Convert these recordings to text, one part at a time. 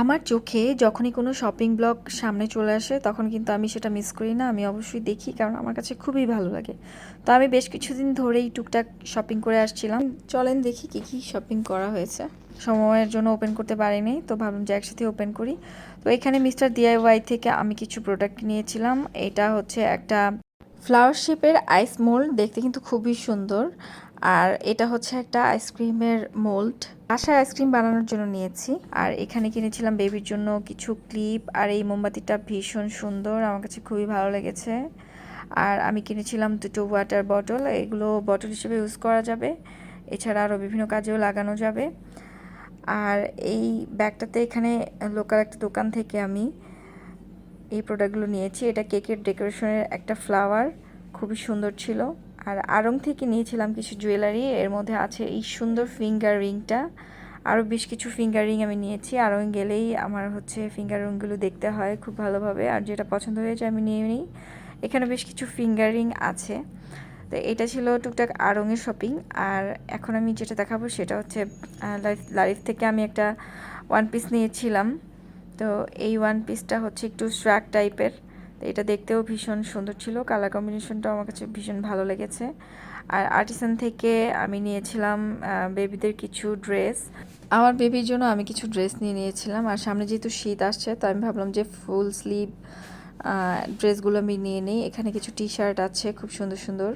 আমার চোখে যখনই কোনো শপিং ব্লগ সামনে চলে আসে, তখন কিন্তু আমি সেটা মিস করি না। আমি অবশ্যই দেখি, কারণ আমার কাছে খুবই ভালো লাগে। তো আমি বেশ কিছুদিন ধরেই টুকটাক শপিং করে আসছিলাম। চলেন দেখি কী কী শপিং করা হয়েছে। সময়ের জন্য ওপেন করতে পারিনি, তো ভাবলাম যে একসাথে ওপেন করি। তো এখানে মিস্টার ডিআইওয়াই থেকে আমি কিছু প্রোডাক্ট নিয়েছিলাম। এটা হচ্ছে একটা ফ্লাওয়ার শেপের আইস মোল্ড দেখতে কিন্তু খুবই সুন্দর। আর এটা হচ্ছে একটা আইসক্রিমের মোল্ড বাসায় আইসক্রিম বানানোর জন্য নিয়েছি। আর এখানে কিনেছিলাম বেবির জন্য কিছু ক্লিপ আর এই মোমবাতিটা ভীষণ সুন্দর, আমার কাছে খুবই ভালো লেগেছে। আর আমি কিনেছিলাম দুটো ওয়াটার বটল এগুলো বটল হিসেবে ইউজ করা যাবে। এছাড়া আরও বিভিন্ন কাজেও লাগানো যাবে। আর এই ব্যাগটাতে এখানে লোকাল একটা দোকান থেকে আমি এই প্রোডাক্টগুলো নিয়েছি। এটা কেকের ডেকোরেশনের একটা ফ্লাওয়ার খুবই সুন্দর ছিল। আর আড়ং থেকে নিয়েছিলাম কিছু জুয়েলারি এর মধ্যে আছে এই সুন্দর ফিঙ্গার রিংটা আরও বেশ কিছু ফিঙ্গার রিং আমি নিয়েছি। আড়ং গেলেই আমার হচ্ছে ফিঙ্গার রিংগুলো দেখতে হয় খুব ভালোভাবে। আর যেটা পছন্দ হয়েছে আমি নিয়ে নিই। এখানে বেশ কিছু ফিঙ্গার রিং আছে। তো এটা ছিল টুকটাক আড়ংয়ের শপিং আর এখন আমি যেটা দেখাবো সেটা হচ্ছে লাইফ লাইফ থেকে আমি একটা ওয়ান পিস নিয়েছিলাম। তো এই ওয়ান পিসটা হচ্ছে একটু স্ট্রাক টাইপের তো এটা দেখতেও ভীষণ সুন্দর ছিল। কালার কম্বিনেশনটাও আমার কাছে ভীষণ ভালো লেগেছে। আর আর্টিসান থেকে আমি নিয়েছিলাম বেবিদের কিছু ড্রেস আমার বেবির জন্য আমি কিছু ড্রেস নিয়ে নিয়েছিলাম। আর সামনে যেহেতু শীত আসছে, তো আমি ভাবলাম যে ফুল স্লিভ ড্রেসগুলো আমি নিয়ে নিই। এখানে কিছু টি শার্ট আছে, খুব সুন্দর সুন্দর।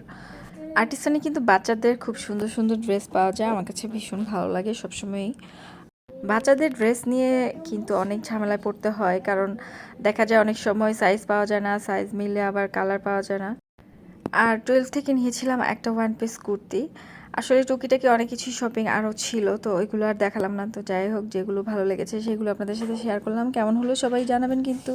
আর্টিসানে কিন্তু বাচ্চাদের খুব সুন্দর সুন্দর ড্রেস পাওয়া যায়। আমার কাছে ভীষণ ভালো লাগে সবসময়ই। বাচ্চাদের ড্রেস নিয়ে কিন্তু অনেক ঝামেলায় পড়তে হয়। কারণ দেখা যায় অনেক সময় সাইজ পাওয়া যায় না সাইজ মিলে আবার কালার পাওয়া যায় না। আর টুয়েলভ থেকে নিয়েছিলাম একটা ওয়ান পিস কুর্তি। আসলে টুকিটাকি অনেক কিছু শপিং আরও ছিল, তো ওইগুলো আর দেখালাম না। তো যাই হোক, যেগুলো ভালো লেগেছে সেগুলো আপনাদের সাথে শেয়ার করলাম। কেমন হলো সবাই জানাবেন কিন্তু।